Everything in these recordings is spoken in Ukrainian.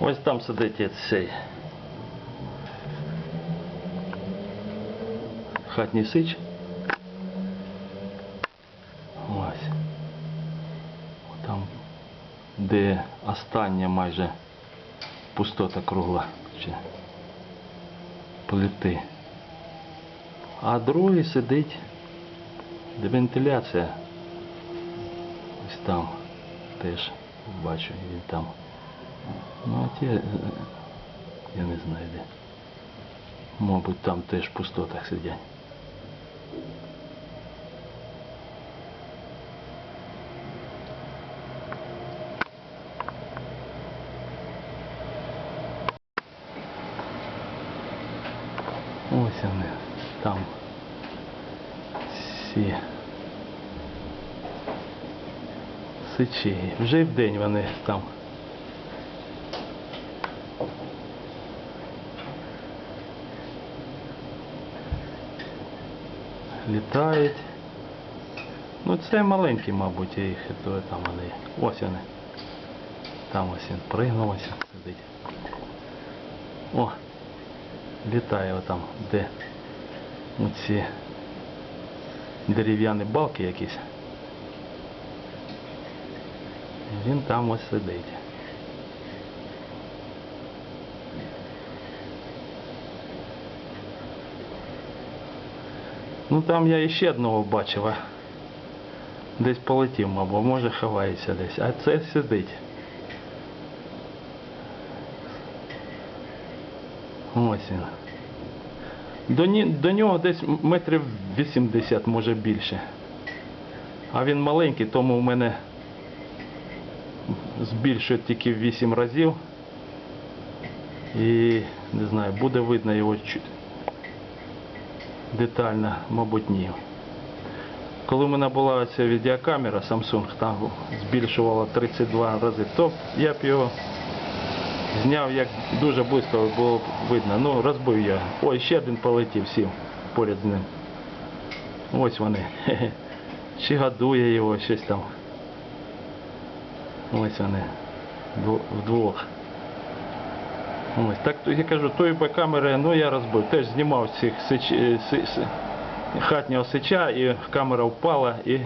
Ось там сидить цей. Хатній сич. Ось. Там, де остання майже пустота кругла. Чи плити. А другий сидить, де вентиляція. Ось там теж бачу, він там. Ну а ті, е, я не знаю де. Мабуть, там теж в пустотах сидять. Ось вони там всі сичі. Вже й вдень вони там. Літають. Ну це маленькі, мабуть, їх то там вони. Ось вони. Там ось він пригнув, сидить. О! літає отам, де оці дерев'яні балки якісь. Він там ось сидить. Ну там я іще одного бачив, десь полетів, мабуть, може ховається десь, а це сидить. Ось він. До, до нього десь метрів 80, може більше. А він маленький, тому в мене збільшує тільки в 8 разів. І не знаю, буде видно його чу- детально, мабуть, ні. Коли в мене була ця відеокамера Samsung, там збільшувала 32 рази, то я б його Зняв як дуже швидко було видно. Ну, розбив я. Ой, ще один полетів, сів поряд з ним. Ось вони. Хе-хе. Чи годує його щось там. Ось вони. Дво- Вдвох. Ось. Так я кажу, тої камери, ну я розбив. Теж знімав цих сич... е, хатнього сича і камера впала і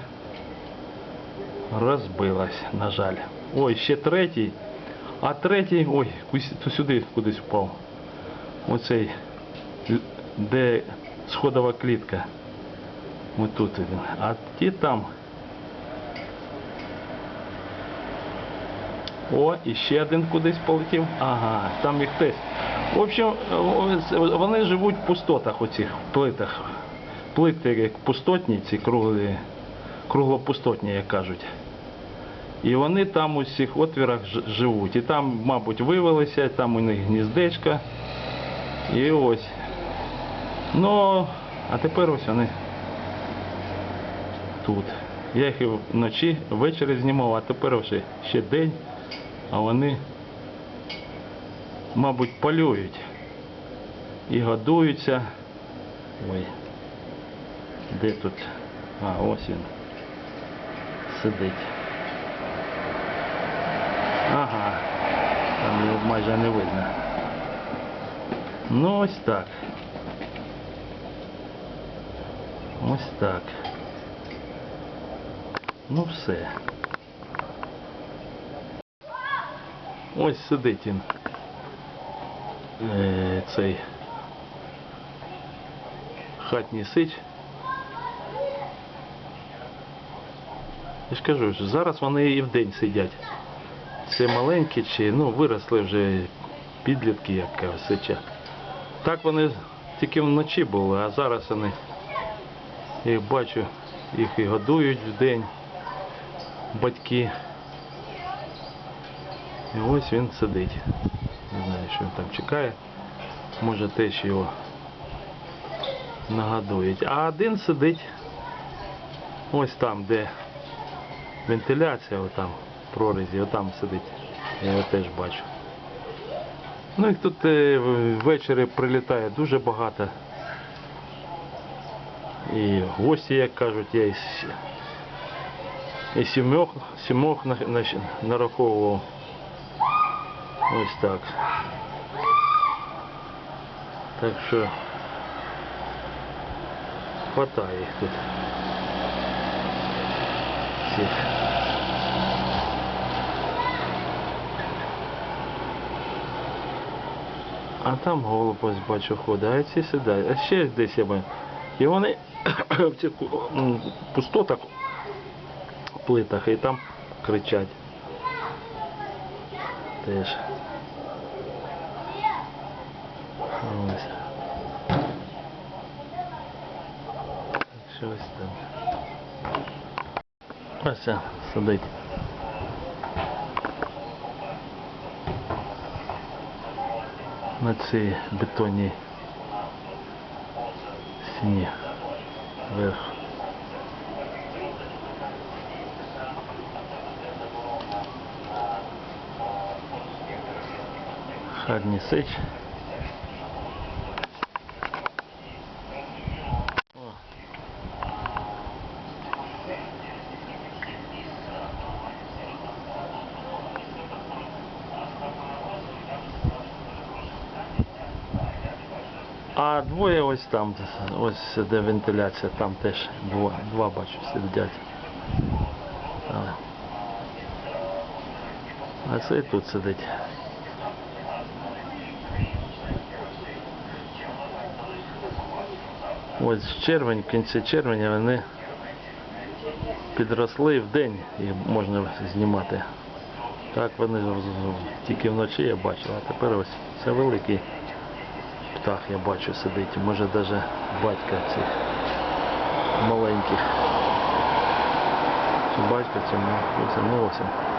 розбилась, на жаль. Ой, ще третій. А третій, ой, то сюди кудись впав. Оцей, де сходова клітка. Ось тут він. А ті там. О, і ще один кудись полетів. Ага, там їх теж. В общем, вони живуть в пустотах оцих, в плитах. Плити як пустотні, ці круглі, круглопустотні, як кажуть. І вони там у всіх отвірах живуть. І там, мабуть, вивелися, там у них гніздечка. І ось. Ну, а тепер ось вони тут. Я їх і вночі, ввечері знімав, а тепер вже ще день, а вони, мабуть, полюють. І годуються. Ой. Де тут? А, ось він. Сидить. Ага, там його майже не видно. Ну ось так. Ось так. Ну все. Ось сидить він. Е, цей хатній сич. Я ж кажу, що зараз вони і вдень сидять. Це маленькі чи ну виросли вже підлітки, як кажуть, сича. Так вони тільки вночі були, а зараз вони, їх бачу, їх і годують вдень батьки. І ось він сидить. Не знаю, що він там чекає. Може теж його нагадують. А один сидить ось там, де вентиляція, отам, прорізі, отам сидить. Я його теж бачу. Ну і тут е, ввечері прилітає дуже багато. І гості, як кажуть, я і, сімох, сімох на, на, нараховував. Ось так. Так що хватає їх тут. Всіх. А там голуб бачу ходить, а ці сідають. А ще десь я бачу. І вони в цих пустотах, плитах, і там кричать. Теж. Ось. Щось там. Ось це сидить. На цій бетонній стіні вверх. Харні сич. А двоє ось там, ось де вентиляція, там теж два, два бачу сидять. А цей тут сидить. Ось червень, в кінці червня вони підросли в день і можна знімати. Так вони тільки вночі я бачив, а тепер ось це великий птах я бачу сидить. Може навіть батька цих маленьких. Чи батька, чи ну ось. він.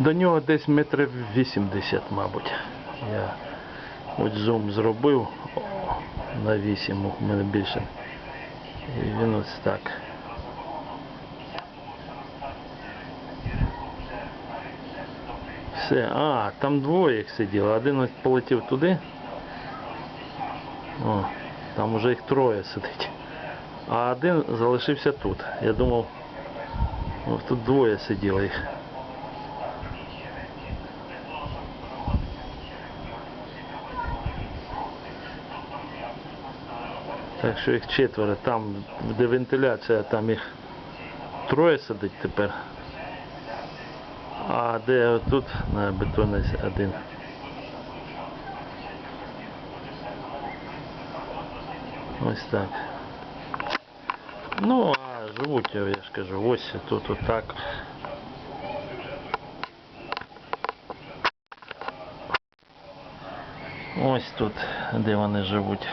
До нього десь метрів 80, мабуть. Я ось зум зробив на 8, у мене більше. І він ось так. Все, а, там двоє їх сиділо. Один ось полетів туди. О, там уже їх троє сидить. А один залишився тут. Я думав, тут двоє сиділо їх. Так що їх четверо. Там, де вентиляція, там їх троє сидить тепер. А де тут на бетоні один. Ось так. Ну, а живуть, я ж кажу, ось тут отак. Ось тут, де вони живуть.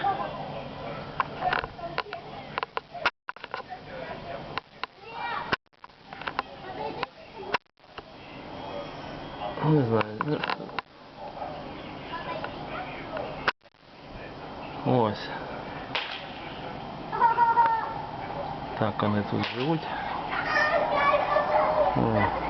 Не знаю. ну. Ось. Так вони тут живуть. О.